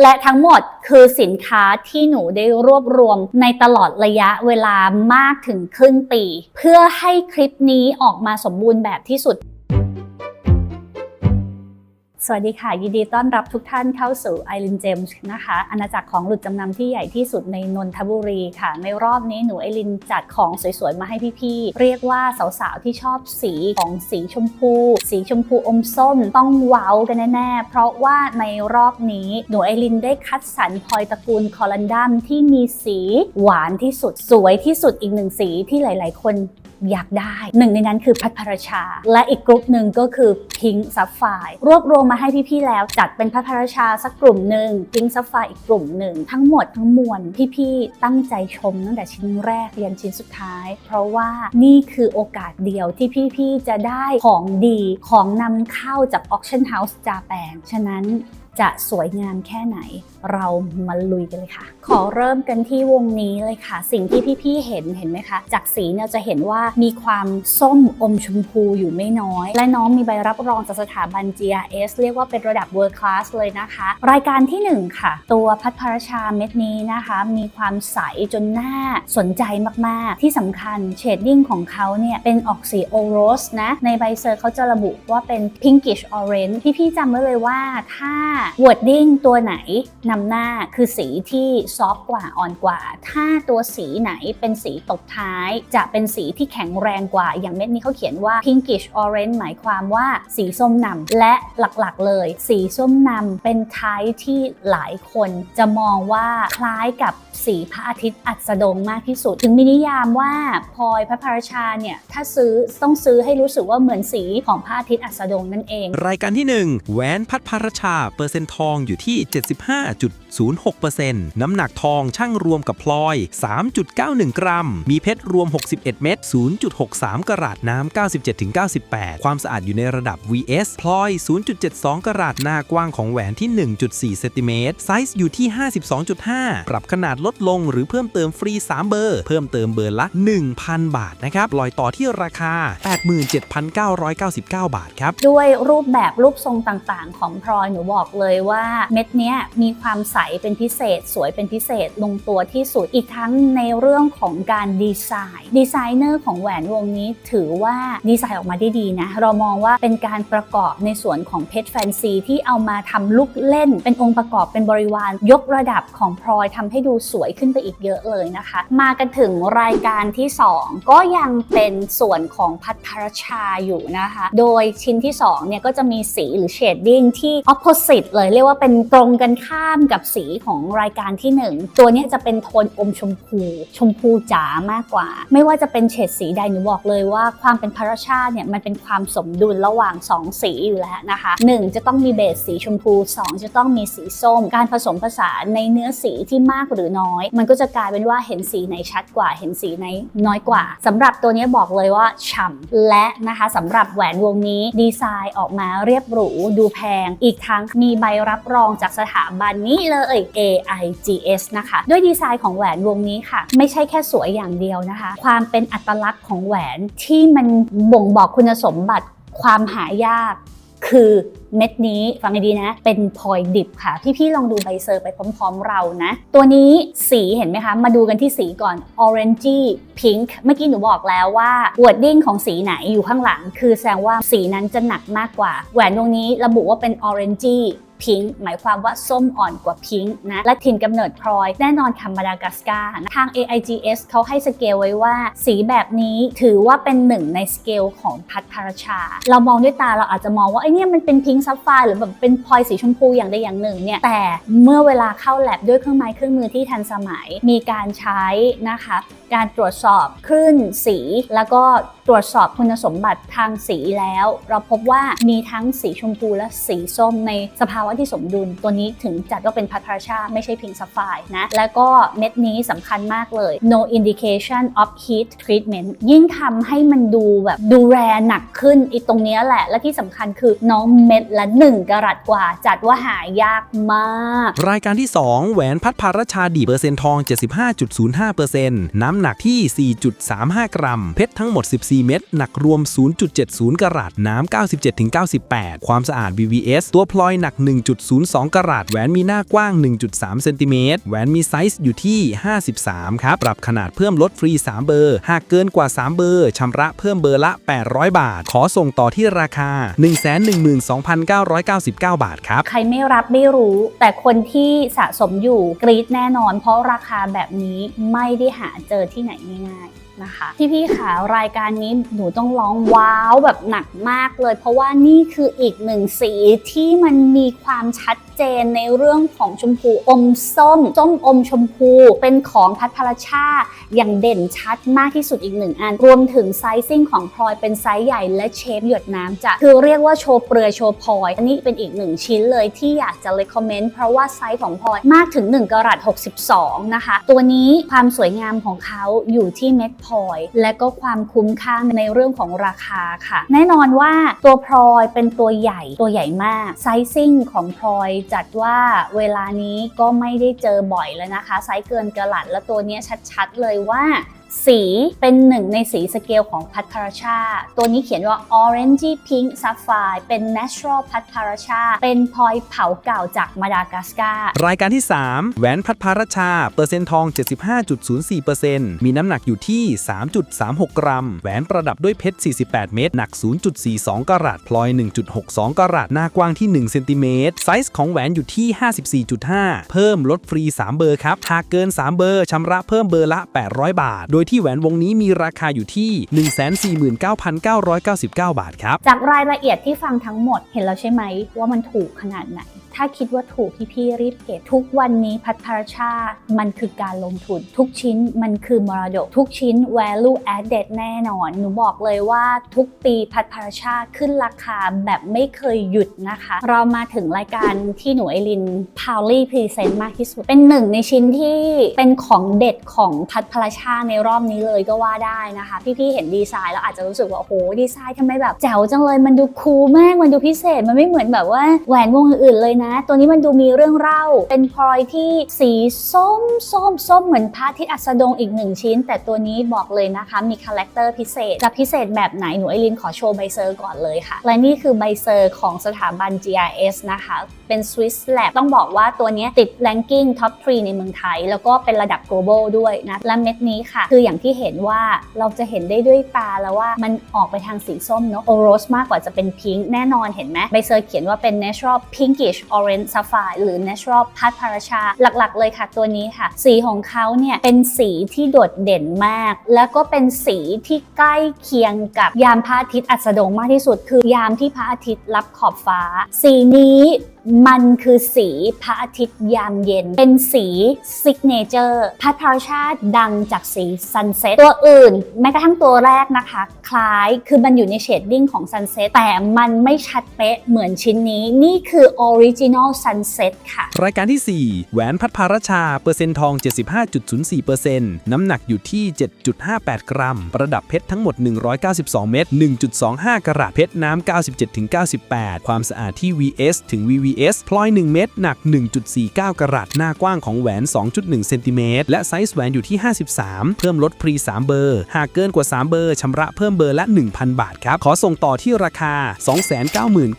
และทั้งหมดคือสินค้าที่หนูได้รวบรวมในตลอดระยะเวลามากถึงครึ่งปี เพื่อให้คลิปนี้ออกมาสมบูรณ์แบบที่สุด สวัสดีค่ะ ยินดีต้อนรับทุกท่านเข้าสู่ i r i n James นะคะอาณาจักรของหลุดจำนำที่ใหญ่ที่สุดในนนทบุรีค่ะ ในรอบนี้หนูไอรินจัดของสวยๆ มาให้พี่ๆ เรียกว่าสาวๆ ที่ชอบสีของสีชมพู สีชมพูอมส้มต้องว้าวกันแน่ๆ เพราะว่าในรอบนี้หนูไอรินได้คัดสรรพลอยตระกูลคอลันดัมที่มีสีหวานที่สุดสวยที่สุดอีกหนึ่งสีที่หลาย ๆ คน อยากได้ หนึ่งในนั้นคือพัทรชา และอีกกลุ่มหนึ่งก็คือพิงซัฟไฟรวบรวมมาให้พี่ๆแล้ว จัดเป็นพัทรชาสักกลุ่มหนึ่งพิงซัฟไฟอีกกลุ่มหนึ่งทั้งหมดทั้งมวลพี่ๆตั้งใจชมตั้งแต่ชิ้นแรกยันชิ้นสุดท้าย เพราะว่านี่คือโอกาสเดียวที่พี่ๆจะได้ของดีของนำเข้าจาก Auction House จาแปนฉะนั้นจะสวยงามแค่ไหน เรามาลุยกันเลยค่ะ ขอเริ่มกันที่วงนี้เลยค่ะ สิ่งที่พี่ๆเห็นเห็นไหมคะ จากสีเนี่ยจะเห็นว่ามีความส้มอมชมพูอยู่ไม่น้อย และน้องมีใบรับรองจากสถาบัน GRS เรียกว่าเป็นระดับ World Class เลยนะคะ รายการที่ 1 ค่ะ ตัวพัทพรชาเม็ดนี้นะคะ มีความใสจนหน่าสนใจมากๆ ที่สำคัญเชดดิ้งของเขาเนี่ยเป็นออกสีโอโรสนะ ในใบเซอร์เขาจะระบุว่าเป็น pinkish orange พี่ๆจำไว้เลยว่าถ้า wording ตัวไหนนำหน้าคือสีที่ซอฟกว่าอ่อนกว่า ถ้าตัวสีไหนเป็นสีตบท้าย จะเป็นสีที่แข็งแรงกว่า อย่างเม็ดนี้เขาเขียนว่า pinkish orange หมายความว่าสีส้มนำและหลักๆเลย สีส้มนำเป็นไทป์ที่หลายคนจะมองว่าคล้ายกับสีพระอาทิตย์อัสดงมากที่สุด ถึงมีนิยามว่าพลอยพระพรชาเนี่ยถ้าซื้อต้องซื้อให้รู้สึกว่าเหมือนสีของพระอาทิตย์อัสดงนั่นเอง รายการที่ 1แหวนพัดพารชาเปอร์เซ็นต์ทองอยู่ที่75.06%น้ำหนักทองช่างรวมกับพลอย 3.91 กรัม มีเพชรรวม 61 เม็ด0.63 กรัตน้ำ97-98 ความสะอาดอยู่ในระดับ VS พลอย 0.72 กรัตหน้ากว้างของแหวนที่ 1.4 เซนติเมตร ไซส์อยู่ที่ 52.5 ปรับขนาดลดลงหรือเพิ่มเติมฟรี 3 เบอร์ เพิ่มเติมเบอร์ละ 1,000 บาทนะครับลอยต่อที่ราคา 87,999 บาทครับ ด้วยรูปแบบรูปทรงต่างๆ ของพลอยหนูบอกเลยว่าเม็ดนี้มีความใสเป็นพิเศษ สวยเป็นพิเศษลงตัวที่สุดอีกทั้งในเรื่องของการดีไซน์ดีไซเนอร์ของแหวนวงนี้ถือว่าดีไซน์ออกมาได้ดีนะเรามองว่าเป็นการประกอบในส่วนของเพชรแฟนซีที่เอามาทำลูกเล่น เป็นองค์ประกอบเป็นบริวาร ยกระดับของพลอยทำให้ดูสวยขึ้นไปอีกเยอะเลยนะคะ มากันถึงรายการที่ 2 ก็ยังเป็นส่วนของพัทรชาอยู่นะคะ โดยชิ้นที่2เนี่ยก็จะมีสีหรือเชดดิ้งที่ opposite เลยเรียกว่าเป็นตรงกันข้ามกับสีของรายการที่ 1 ตัวนี้จะเป็นโทนอมชมพู ชมพูจ๋ามากกว่า ไม่ว่าจะเป็นเฉดสีใดหนูบอกเลยว่าความเป็นพาราชาเนี่ยมันเป็นความสมดุลระหว่าง 2 สีอยู่แล้วนะคะ 1 จะต้องมีเบสสีชมพู 2 จะต้องมีสีส้ม การผสมผสานในเนื้อสีที่มากหรือน้อย มันก็จะกลายเป็นว่าเห็นสีไหนชัดกว่า เห็นสีไหนน้อยกว่าสำหรับตัวนี้บอกเลยว่าฉ่ำและนะคะสำหรับแหวนวงนี้ดีไซน์ออกมาเรียบหรูดูแพง อีกทั้งมีใบรับรองจากสถาบันนี้เลย AIGS นะคะ ด้วยดีไซน์ของแหวนวงนี้ค่ะ ไม่ใช่แค่สวยอย่างเดียวนะคะ ความเป็นอัตลักษณ์ของแหวนที่มันบ่งบอกคุณสมบัติความหายากคือเม็ดนี้ฟังให้ดีนะ เป็นพลอยดิบค่ะ พี่ๆลองดูใบเซอร์ไปพร้อมๆเรานะ ตัวนี้สีเห็นไหมคะ มาดูกันที่สีก่อน orangey pink เมื่อกี้หนูบอกแล้วว่า wording ของสีไหนอยู่ข้างหลัง คือแสดงว่าสีนั้นจะหนักมากกว่า แหวนวงนี้ระบุว่าเป็น orangey พิงค์หมายความว่าส้มอ่อนกว่าพิงค์นะ และถิ่นกำเนิดพลอย แน่นอนค่ะมาดากัสการ์นะทาง AIGS เขาให้สเกลไว้ว่า สีแบบนี้ถือว่าเป็นหนึ่งในสเกลของพัทราชา เรามองด้วยตาเราอาจจะมองว่าไอ้นี่มันเป็นพิงค์ซัฟไฟร์หรือแบบเป็นพลอยสีชมพูอย่างใดอย่างหนึ่งเนี่ยแต่เมื่อเวลาเข้าแลบด้วยเครื่องไม้เครื่องมือที่ทันสมัยมีการใช้นะคะการตรวจสอบคลื่นสี แล้วก็ตรวจสอบคุณสมบัติทางสีแล้ว เราพบว่ามีทั้งสีชมพูและสีส้มในสภาวะที่สมดุล ตัวนี้ถึงจัดว่าเป็นพัทราชาไม่ใช่พิงซัฟไฟนะ แล้วก็เม็ดนี้สำคัญมากเลย no indication of heat treatment ยิ่งทำให้มันดูแบบดูแลหนักขึ้นอีตรงนี้แหละ และที่สำคัญคือน้องเม็ดละ 1กะรัตกว่า จัดว่าหายากมาก รายการที่ 2 แหวนพัดพารชาดีเปอร์เซ็นต์ทอง 75.05%น้ำหนักที่ 4.35 กรัม เพชรทั้งหมด 14 เม็ดหนักรวม 0.70 กรัตน้ำ 97-98 ความสะอาด BVS ตัวพลอยหนัก 1.02 กรัตแหวนมีหน้ากว้าง 1.3 เซนติเมตรแหวนมีไซส์อยู่ที่ 53 ครับ ปรับขนาดเพิ่มลดฟรี 3 เบอร์ หากเกินกว่า 3 เบอร์ชำระเพิ่มเบอร์ละ 800 บาท ขอส่งต่อที่ราคา1,999 บาทครับ ใครไม่รับไม่รู้ แต่คนที่สะสมอยู่กรี๊ดแน่นอน เพราะราคาแบบนี้ไม่ได้หาเจอที่ไหนง่ายๆนะคะพี่ๆขารายการนี้หนูต้องร้องว้าวแบบหนักมากเลย เพราะว่านี่คืออีกหนึ่งสีที่มันมีความชัด เจนในเรื่องของชมพูอมส้ม ส้มอมชมพู เป็นของพัทพรชาอย่างเด่นชัดมากที่สุดอีกหนึ่งอัน รวมถึงไซซิ่งของพลอยเป็นไซส์ใหญ่และเชฟหยดน้ำจะคือเรียกว่าโชว์เปลือยโชว์พลอย อันนี้เป็นอีกหนึ่งชิ้นเลยที่อยากจะ recommend เพราะว่าไซส์ของพลอยมากถึง 1กะรัต62 นะคะ ตัวนี้ความสวยงามของเขาอยู่ที่เม็ดพลอย และก็ความคุ้มค่าในเรื่องของราคาค่ะ แน่นอนว่าตัวพลอยเป็นตัวใหญ่ตัวใหญ่มากไซซิ่งของพลอยจัดว่าเวลานี้ก็ไม่ได้เจอบ่อยแล้วนะคะ ไซส์เกินกระหลัดแล้วตัวนี้ชัดๆเลยว่า สีเป็นหนึ่งในสีสเกลของพัทรชา ตัวนี้เขียนว่า Orange Pink Sapphire เป็น Natural พัทรชา เป็นพลอยเผาเก่าจากมาดากัสการ์ รายการที่ 3 แหวนพัดพาชา เปอร์เซ็นต์ทอง 75.04%มีน้ำหนักอยู่ที่ 3.36 กรัม แหวนประดับด้วยเพชร 48 เม็ด หนัก 0.42 กรัตพลอย 1.62 กรัตหน้ากว้างที่ 1 เซนติเมตร ไซส์ของแหวนอยู่ที่ 54.5 เพิ่มลดฟรี 3 เบอร์ครับ หากเกิน 3 เบอร์ชำระเพิ่มเบอร์ละ 800 บาท โดยที่แหวนวงนี้มีราคาอยู่ที่ 149,999 บาทครับ จากรายละเอียดที่ฟังทั้งหมดเห็นแล้วใช่ไหมว่ามันถูกขนาดไหน ถ้าคิดว่าถูกพี่รีบเก็บ ทุกวันนี้พัทรชามันคือการลงทุน ทุกชิ้นมันคือมรดก ทุกชิ้น value added แน่นอน หนูบอกเลยว่าทุกปีพัทรชาขึ้นราคาแบบไม่เคยหยุดนะคะ เรามาถึงรายการที่หนูไอรินพาวลี่พรีเซนต์มากที่สุด เป็นหนึ่งในชิ้นที่เป็นของเด็ดของพัทรชาในรอบนี้เลยก็ว่าได้นะคะ พี่ๆเห็นดีไซน์แล้วอาจจะรู้สึกว่าโอ้โหดีไซน์ทำไมแบบแจ๋วจังเลยมันดูคูลมากมันดูพิเศษมันไม่เหมือนแบบว่าแหวนวงอื่นเลยนะตัวนี้มันดูมีเรื่องเล่า เป็นพลอยที่สีส้มส้มส้มเหมือนพระอาที่อัสดงอีกหนึ่งชิ้น แต่ตัวนี้บอกเลยนะคะ มีคาแรคเตอร์พิเศษ จะพิเศษแบบไหนหนูไอรินขอโชว์ใบเซอร์ก่อนเลยค่ะ และนี่คือใบเซอร์ของสถาบัน GRS นะคะ เป็น Swiss Lab ต้องบอกว่าตัวนี้ติด ranking top 3ในเมืองไทย แล้วก็เป็นระดับ global ด้วยนะและเม็ดนี้ค่ะ คืออย่างที่เห็นว่าเราจะเห็นได้ด้วยตาแล้วว่ามันออกไปทางสีส้มเนาะโอโรสมากกว่าจะเป็นพิงค์แน่นอนเห็นไหมใบเซอร์เขียนว่าเป็น natural pinkish orange sapphire หรือ natural พัทพาราชาหลักๆ เลยค่ะตัวนี้ค่ะ สีของเขาเนี่ยเป็นสีที่โดดเด่นมาก แล้วก็เป็นสีที่ใกล้เคียงกับยามพระอาทิตย์อัสดงมากที่สุด คือยามที่พระอาทิตย์รับขอบฟ้า สีนี้ มันคือสีพระอาทิตย์ยามเย็น เป็นสีซิกเนเจอร์พัทพาราชาดังจากสีซันเซ็ตตัวอื่น แม้กระทั่งตัวแรกนะคะ คล้ายคือมันอยู่ในเชดดิ้งของซันเซ็ตแต่มันไม่ชัดเป๊ะเหมือนชิ้นนี้ นี่คือออริจินอลซันเซ็ตค่ะ รายการที่ 4 แหวนพัดพารชา เปอร์เซ็นต์ทอง 75.04%น้ำหนักอยู่ที่ 7.58 กรัม ประดับเพชรทั้งหมด 192 เม็ด1.25 กรัตเพชรน้ำ97-98 ความสะอาดที่ VS ถึง VVS พลอย 1 เม็ดหนัก 1.49 กรัตหน้ากว้างของแหวน 2.1 เซนติเมตรและไซส์แหวนอยู่ที่ 53 เพิ่มลดฟรี 3 เบอร์ หากเกินกว่า 3 เบอร์ชำระเพิ่มเบอร์ละ 1,000 บาทครับ ขอส่งต่อที่ราคา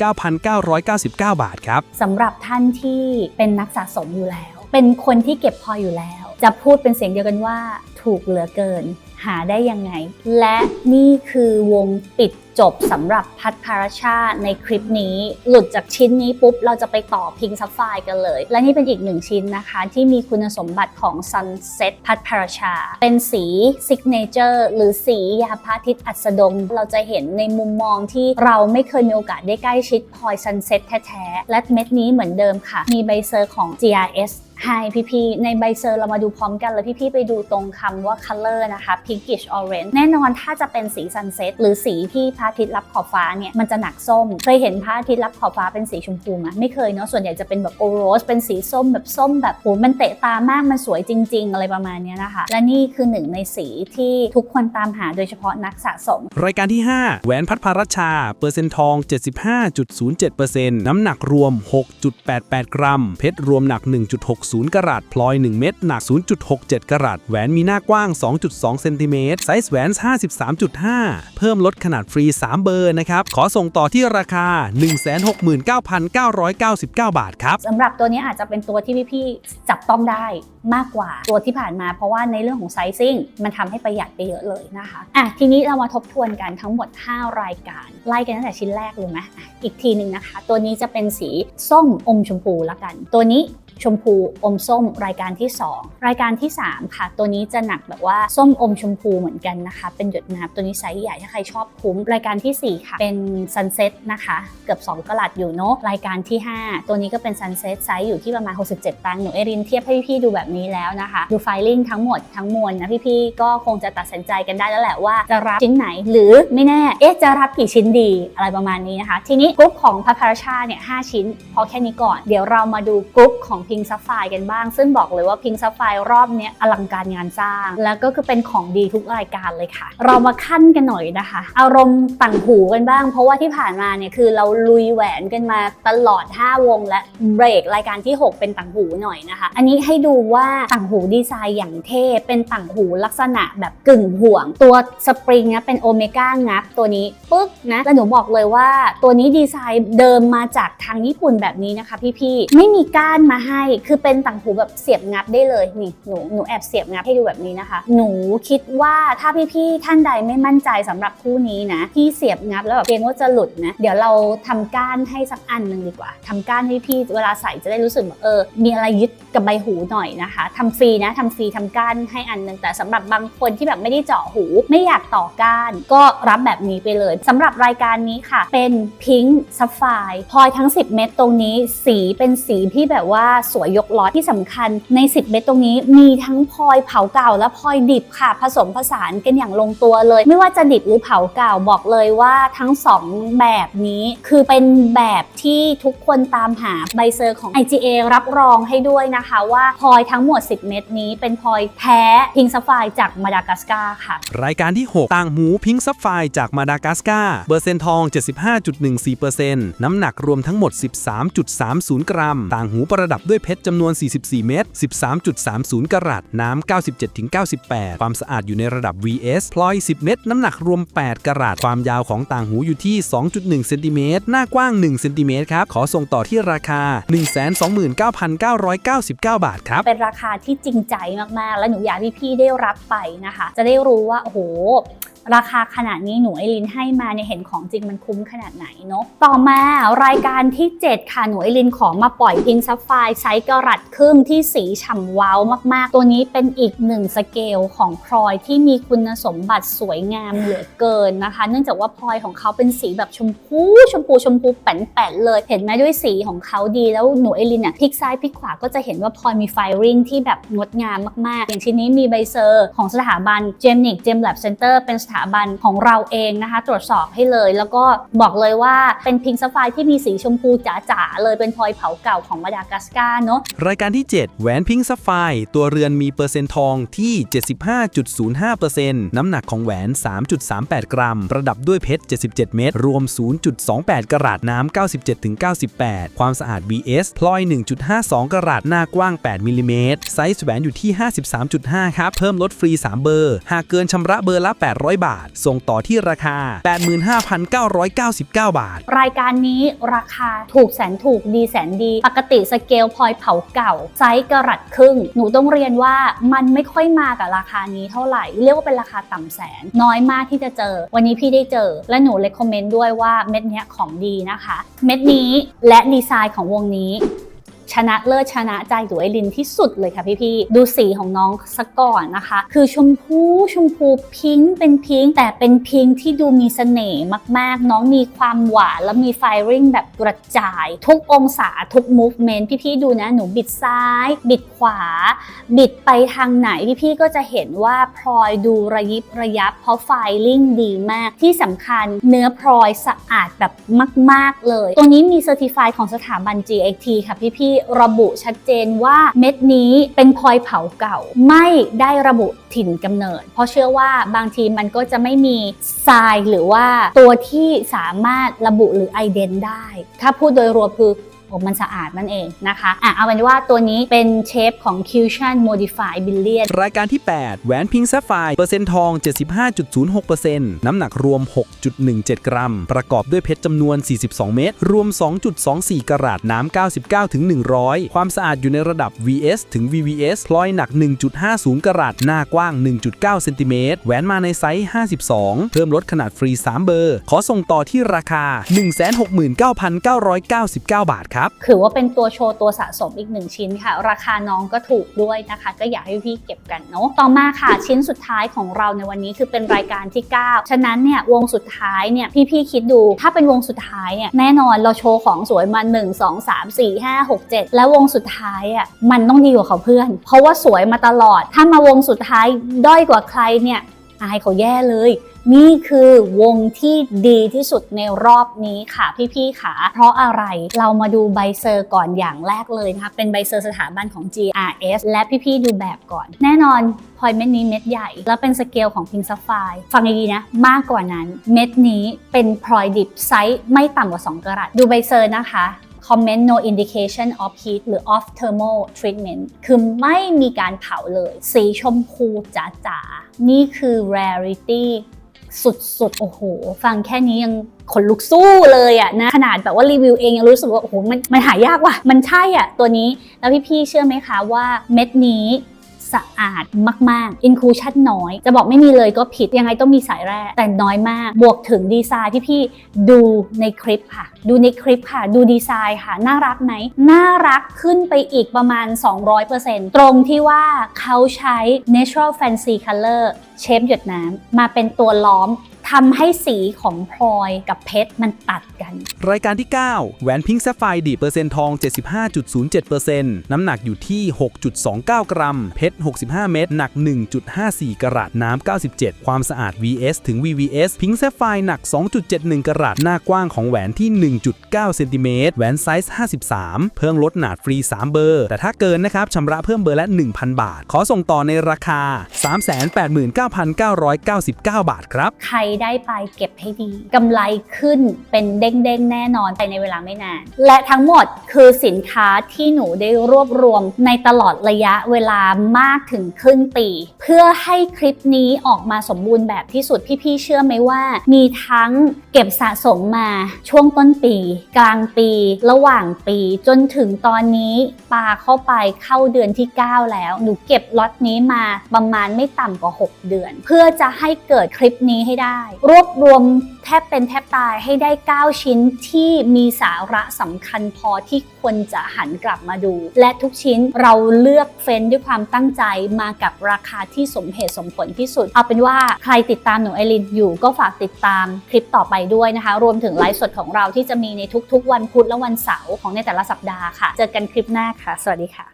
299,999 บาทครับสำหรับท่านที่เป็นนักสะสมอยู่แล้ว เป็นคนที่เก็บพออยู่แล้ว จะพูดเป็นเสียงเดียวกันว่าถูกเหลือเกิน หาได้ยังไง และนี่คือวงปิด จบสำหรับพัทพารชาในคลิปนี้ หลุดจากชิ้นนี้ปุ๊บ เราจะไปต่อพิงซัฟไฟกันเลย และนี่เป็นอีกหนึ่งชิ้นนะคะ ที่มีคุณสมบัติของ Sunset พัทพารชา เป็นสีซิกเนเจอร์หรือสียาพระอาทิตย์อัสดง เราจะเห็นในมุมมองที่เราไม่เคยมีโอกาสได้ใกล้ชิดพลอย Sunset แท้ๆ และเม็ดนี้เหมือนเดิมค่ะ มีใบเซอร์ของ GRS ให้พี่ๆ ในใบเซอร์เรามาดูพร้อมกันเลยพี่ๆ ไปดูตรงคำว่า color นะคะ pinkish orange แน่นอนถ้าจะเป็นสี sunset หรือสีที่พระอาทิตย์รับขอบฟ้าเนี่ยมันจะหนักส้ม เคยเห็นพระอาทิตย์รับขอบฟ้าเป็นสีชมพูไหมไม่เคยเนาะส่วนใหญ่จะเป็นแบบโอโรส เป็นสีส้มแบบส้มแบบโหมันเตะตามากมันสวยจริง ๆ อะไรประมาณนี้นะคะ และนี่คือหนึ่งในสีที่ทุกคนตามหาโดยเฉพาะนักสะสม รายการที่ 5 แหวนพัดพารัชชา เปอร์เซ็นต์ทอง 75.07%น้ำหนักรวม 6.88 กรัม เพชรรวมหนัก 1.60 กรัตพลอย 1 เม็ดหนัก 0.67 กรัตแหวนมีหน้ากว้าง 2.2 เซนติเมตรไซส์แหวน 53.5 เพิ่มลดขนาดฟรี3 เบอร์นะครับ ขอส่งต่อที่ราคา 169,999 บาทครับสำหรับตัวนี้อาจจะเป็นตัวที่พี่ๆจับต้องได้มากกว่าตัวที่ผ่านมาเพราะว่าในเรื่องของไซซิ่งมันทำให้ประหยัดไปเยอะเลยนะคะอะทีนี้เรามาทบทวนกันทั้งหมด 5 รายการ ไล่กันตั้งแต่ชิ้นแรกเลยไหมอีกทีหนึ่งนะคะ ตัวนี้จะเป็นสีส้มอมชมพูละกัน ตัวนี้ ชมพูอมส้มรายการที่ 2 รายการที่ 3 ค่ะ ตัวนี้จะหนักแบบว่าส้มอมชมพูเหมือนกันนะคะ เป็นหยดน้ำตัวนี้ไซส์ใหญ่ถ้าใครชอบคุ้ม รายการทีสี่ 4 ค่ะ เป็นซันเซ็ตนะคะ เกือบ 2กลัดอยู่เนาะรายการที่ 5 ตัวนี้ก็เป็นซันเซ็ตไซส์อยู่ที่ประมาณ 67 ตังค์หนูเอรินเทียบให้พี่ๆดูแบบนี้แล้วนะคะดูไฟลิ่งทั้งหมดทั้งมวลนะพี่ๆก็คงจะตัดสินใจกันได้แล้วแหละว่าจะรับชิ้นไหน หรือไม่แน่เอ๊ะจะรับกี่ชิ้นดีอะไรประมาณนี้นะคะ ทีนี้กรุ๊ปของพัพราชาเนี่ย5ชิ้นพอแค่นี้ก่อนเดี๋ยวเรามาดูกรุ๊ปของพิงซัฟไฟกันบ้าง ซึ่งบอกเลยว่าพิงซัฟไฟรอบนี้อลังการงานสร้าง แล้วก็คือเป็นของดีทุกรายการเลยค่ะ เรามาขั้นกันหน่อยนะคะ อารมณ์ต่างหูกันบ้าง เพราะว่าที่ผ่านมาเนี่ยคือเราลุยแหวนกันมาตลอด 5 วง และเบรกรายการที่ 6 เป็นต่างหูหน่อยนะคะ อันนี้ให้ดูว่าต่างหูดีไซน์อย่างเท่เป็นต่างหูลักษณะแบบกึ่งห่วง ตัวสปริงนะเป็นโอเมก้างับตัวนี้ปึ๊กนะแล้วหนูบอกเลยว่าตัวนี้ดีไซน์เดิมมาจากทางญี่ปุ่นแบบนี้นะคะ พี่ๆไม่มีก้านมาให้ช่คือเป็นต่างหูแบบเสียบงับได้เลยนี่หนูหนูแอบเสียบงับให้ดูแบบนี้นะคะ หนูคิดว่าถ้าพี่ๆท่านใดไม่มั่นใจสำหรับคู่นี้นะที่เสียบงับแล้วแบบเกรงว่าจะหลุดนะเดี๋ยวเราทำก้านให้สักอันหนึ่งดีกว่าทำก้านให้พี่เวลาใส่จะได้รู้สึกแบบเออ มีอะไรยึดกับใบหูหน่อยนะคะทำฟรีนะทำฟรีทำก้านให้อันหนึ่งแต่สำหรับบางคนที่แบบไม่ได้เจาะหู ไม่อยากต่อก้าน ก็รับแบบนี้ไปเลยสำหรับรายการนี้ค่ะ เป็นพิงค์ซัฟไฟพลอยทั้ง 10 เม็ดตรงนี้สีเป็นสีที่แบบว่าสวยยกล็อตที่สำคัญใน 10 เม็ดตรงนี้มีทั้งพลอยเผาเก่าและพลอยดิบค่ะ ผสมผสานกันอย่างลงตัวเลย ไม่ว่าจะดิบหรือเผาเก่าบอกเลยว่าทั้ง 2 แบบนี้ คือเป็นแบบที่ทุกคนตามหาใบเซอร์ของ IGA รับรองให้ด้วยนะคะว่าพลอยทั้งหมด 10 เม็ดนี้เป็นพลอยแท้พิงซัฟไฟจากมาดากัสการ์ค่ะ รายการที่ 6 ต่างหูพิงค์ซัฟไฟจากมาดากัสการ์เปอร์เซ็นต์ทอง 75.14%น้ำหนักรวมทั้งหมด 13.30 กรัม ต่างหูประดับด้วยเพชรจำนวน 44 เม็ด 13.30 กรัต น้ำ 97-98 ความสะอาดอยู่ในระดับ VS พลอย 10 เม็ด น้ำหนักรวม 8 กรัต ความยาวของต่างหูอยู่ที่ 2.1 เซนติเมตร หน้ากว้าง 1 เซนติเมตรครับ ขอส่งต่อที่ราคา 129,999 บาทครับ เป็นราคาที่จริงใจมาก ๆ และหนูอยากพี่ๆได้รับไปนะคะ จะได้รู้ว่า โอ้โห ราคาขนาดนี้หนูไอรินให้มาเนี่ยเห็นของจริงมันคุ้มขนาดไหนเนาะต่อมารายการที่ 7 ค่ะหนูไอรินขอมาปล่อยพิงซัฟไฟไซส์กระรัดครึ่งที่สีฉ่ำว้าวมากๆ ตัวนี้เป็นอีกหนึ่งสเกลของพลอยที่มีคุณสมบัติสวยงามเหลือเกินนะคะ เนื่องจากว่าพลอยของเขาเป็นสีแบบชมพูชมพูชมพูแป่นๆเลย เห็นไหมด้วยสีของเขาดีแล้วหนูไอรินเนี่ยพลิกซ้ายพลิกขวาก็จะเห็นว่าพลอยมีไฟริงที่แบบงดงามมากๆ อย่างชิ้นนี้มีใบเซอร์ของสถาบัน g e m n i c Gem Lab Center เป็นสถาบันของเราเองนะคะ ตรวจสอบให้เลย แล้วก็บอกเลยว่าเป็นพิงค์ซฟไฟที่มีสีชมพูจ๋าๆเลยเป็นพลอยเผาเก่าของมาดากัสการ์เนาะรายการที่ 7 แหวนพิงค์ซฟไฟตัวเรือนมีเปอร์เซ็นต์ทองที่ 75.05%น้ำหนักของแหวน 3.38 กรัม ประดับด้วยเพชร 77 เม็ดรวม 0.28 กรัตน้ำ97-98 ความสะอาด BS พลอย 1.52 กรัตหน้ากว้าง 8มิลลิเมตรไซส์แหวนอยู่ที่ 53.5 ครับ เพิ่มลดฟรี 3 เบอร์ หากเกินชำระเบอร์ละ 800 บาทส่งต่อที่ราคา 85,999 บาท รายการนี้ราคาถูกแสนถูกดีแสนดี ปกติสเกลพลอยเผาเก่า ไซส์กระรัดครึ่ง หนูต้องเรียนว่ามันไม่ค่อยมากับราคานี้เท่าไหร่ เรียกว่าเป็นราคาต่ำแสน น้อยมากที่จะเจอ วันนี้พี่ได้เจอ และหนูเลยคอมเมนต์ด้วยว่าเม็ดนี้ของดีนะคะ เม็ดนี้และดีไซน์ของวงนี้ ชนะเลิศชนะใจหนูไอรินที่สุดเลยค่ะพี่ๆดูสีของน้องสักก่อนนะคะ คือชมพูชมพูพิงค์เป็นพิงค์แต่เป็นพิงค์ที่ดูมีเสน่ห์มากๆ น้องมีความหวานแล้วมีไฟริงแบบกระจาย ทุกองศาทุก movement พี่ๆดูนะหนูบิดซ้าย บิดขวา บิดไปทางไหนพี่ๆก็จะเห็นว่าพลอยดูระยิบระยับ เพราะไฟลิ่งดีมากที่สำคัญเนื้อพลอยสะอาดแบบมาก ๆเลย ตัวนี้มีเซอร์ติฟายของสถาบัน GXT ค่ะพี่ๆระบุชัดเจนว่าเม็ดนี้เป็นพลอยเผาเก่า ไม่ได้ระบุถิ่นกำเนิด เพราะเชื่อว่าบางทีมันก็จะไม่มีทรายหรือว่าตัวที่สามารถระบุหรือไอเดนได้ ถ้าพูดโดยรวมคือ โอ้มันสะอาดนั่นเองนะคะอะเอาเป็นว่าตัวนี้เป็นเชฟของ Fusion Modify Billion รายการที่ 8 แหวนพิงค์แซฟไฟเปอร์เซ็นต์ทอง 75.06%น้ำหนักรวม 6.17 กรัม ประกอบด้วยเพชรจำนวน 42 เม็ดรวม 2.24 กรัตน้ำ 99 ถึง 100 ความสะอาดอยู่ในระดับ VS ถึง VVS พลอยหนัก 1.50 กรัตหน้ากว้าง 1.9 เซนติเมตรแหวนมาในไซส์ 52 เพิ่มลดขนาดฟรี 3 เบอร์ ขอส่งต่อที่ราคา 169,999 บาทครับถือว่าเป็นตัวโชว์ตัวสะสมอีกหนึ่งชิ้นค่ะ ราคาน้องก็ถูกด้วยนะคะ ก็อยากให้พี่เก็บกันเนาะต่อมาค่ะชิ้นสุดท้ายของเราในวันนี้คือเป็นรายการที่ 9 ฉะนั้นเนี่ยวงสุดท้ายเนี่ยพี่ๆคิดดู ถ้าเป็นวงสุดท้ายเนี่ยแน่นอนเราโชว์ของสวยมา1 2 3 4 5 6 7 แล้ววงสุดท้ายอะมันต้องดีกว่าเขาเพื่อน เพราะว่าสวยมาตลอด ถ้ามาวงสุดท้ายด้อยกว่าใครเนี่ย อายเขาแย่เลย นี่คือวงที่ดีที่สุดในรอบนี้ค่ะพี่ๆค่ะ เพราะอะไรเรามาดูใบเซอร์ก่อนอย่างแรกเลยนะคะเป็นใบเซอร์สถาบันของ GRS และพี่ๆดูแบบก่อน แน่นอนพอยเม็ดนี้เม็ดใหญ่ แล้วเป็นสเกลของพิงซัฟไฟฟังดีๆนะ มากกว่านั้น เม็ดนี้เป็นพลอยดิบไซส์ไม่ต่ำกว่า 2กรัตดูใบเซอร์นะคะ คอมเมนต์ no indication of heat หรือ of thermal treatment คือไม่มีการเผาเลย สีชมพูจ๋าๆ นี่คือ rarity สุดๆ โอ้โห ฟังแค่นี้ยังขนลุกสู้เลยอะนะ ขนาดแบบว่ารีวิวเองยังรู้สึกว่า โอ้โห มันมันหายากว่ะ มันใช่อะตัวนี้ แล้วพี่ๆ เชื่อไหมคะว่าเม็ดนี้ะอาดมากๆ inclusion น้อย จะบอกไม่มีเลยก็ผิดยังไงต้องมีสายแร่แต่น้อยมาก บวกถึงดีไซน์ที่พี่ดูในคลิปค่ะ ดูในคลิปค่ะ ดูดีไซน์ค่ะ น่ารักไหม น่ารักขึ้นไปอีกประมาณ 200%ตรงที่ว่าเขาใช้ natural fancy color เชฟหยดน้ำมาเป็นตัวล้อม ทำให้สีของพลอยกับเพชรมันตัดกัน รายการที่ 9 แหวนพิงค์แซฟไฟร์ดีเปอร์เซ็นต์ทอง 75.07%น้ำหนักอยู่ที่ 6.29 กรัม เพชร 65 เม็ดหนัก 1.54 กรัตน้ำ 97 ความสะอาด VS ถึง VVS พิงค์แซฟไฟร์หนัก 2.71 กรัตหน้ากว้างของแหวนที่ 1.9 เซนติเมตรแหวนไซส์ 53 เพิ่มลดหนาดฟรี 3 เบอร์ แต่ถ้าเกินนะครับชำระเพิ่มเบอร์ละ 1,000 บาทขอส่งต่อในราคา 389,999 บาทครับ ใครได้ไปเก็บให้ดีกำไรขึ้นเป็นเด้งๆ แน่นอนภายในเวลาไม่นาน และทั้งหมดคือสินค้าที่หนูได้รวบรวมในตลอดระยะเวลามากถึงครึ่งปี เพื่อให้คลิปนี้ออกมาสมบูรณ์แบบที่สุดพี่ๆเชื่อไหมว่า มีทั้งเก็บสะสมมาช่วงต้นปี กลางปี ระหว่างปีจนถึงตอนนี้ปาเข้าไปเข้าเดือนที่ 9 แล้ว หนูเก็บล็อตนี้มาประมาณไม่ต่ำกว่า 6 เดือน เพื่อจะให้เกิดคลิปนี้ให้ได้รวบรวมแทบเป็นแทบตายให้ได้ 9 ชิ้นที่มีสาระสำคัญพอที่ควรจะหันกลับมาดู และทุกชิ้นเราเลือกเฟ้นด้วยความตั้งใจมากับราคาที่สมเหตุสมผลที่สุด เอาเป็นว่าใครติดตามหนูไอรินอยู่ก็ฝากติดตามคลิปต่อไปด้วยนะคะ รวมถึงไลฟ์สดของเราที่จะมีในทุกๆ วันพุธและวันเสาร์ของในแต่ละสัปดาห์ค่ะ เจอกันคลิปหน้าค่ะ สวัสดีค่ะ